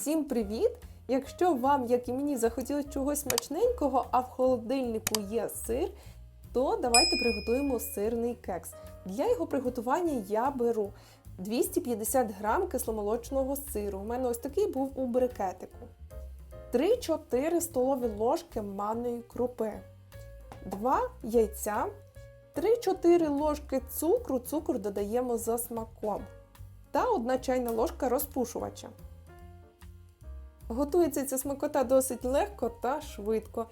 Всім привіт! Якщо вам, як і мені, захотілося чогось смачненького, а в холодильнику є сир, то давайте приготуємо сирний кекс. Для його приготування я беру 250 грам кисломолочного сиру. У мене ось такий був у брикетику. 3-4 столові ложки манної крупи, 2 яйця, 3-4 ложки цукру, цукор додаємо за смаком та 1 чайна ложка розпушувача. Готується ця смакота досить легко та швидко.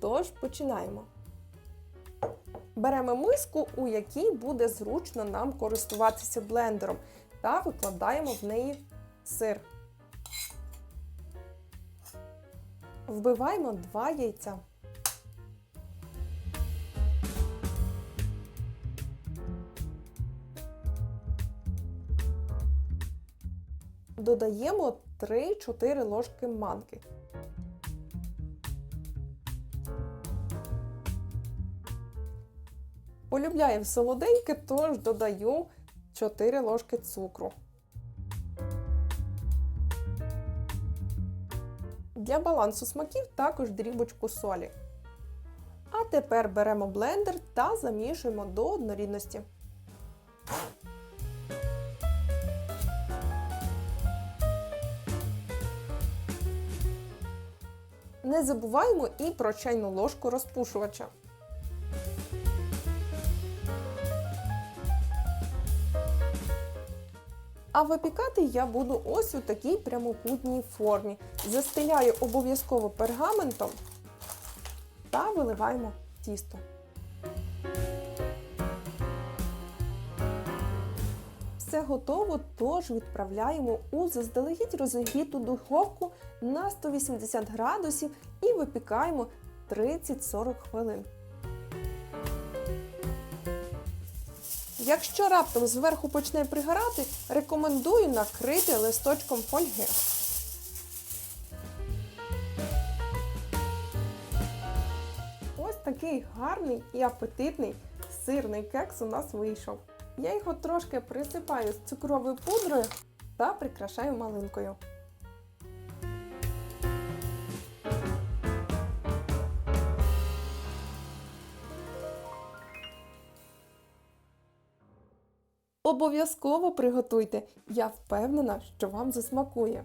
Тож починаємо. Беремо миску, у якій буде зручно нам користуватися блендером, та викладаємо в неї сир. Вбиваємо 2 яйця. Додаємо 3-4 ложки манки. Полюбляю солоденьке, тож додаю 4 ложки цукру. Для балансу смаків також дрібочку солі. А тепер беремо блендер та замішуємо до однорідності. Не забуваємо і про чайну ложку розпушувача. А випікати я буду ось у такій прямокутній формі. Застеляю обов'язково пергаментом та виливаємо тісто. Все готово, тож відправляємо у заздалегідь розігріту духовку на 180 градусів і випікаємо 30-40 хвилин. Якщо раптом зверху почне пригорати, рекомендую накрити листочком фольги. Ось такий гарний і апетитний сирний кекс у нас вийшов. Я його трошки присипаю з цукровою пудрою та прикрашаю малинкою. Обов'язково приготуйте. Я впевнена, що вам засмакує.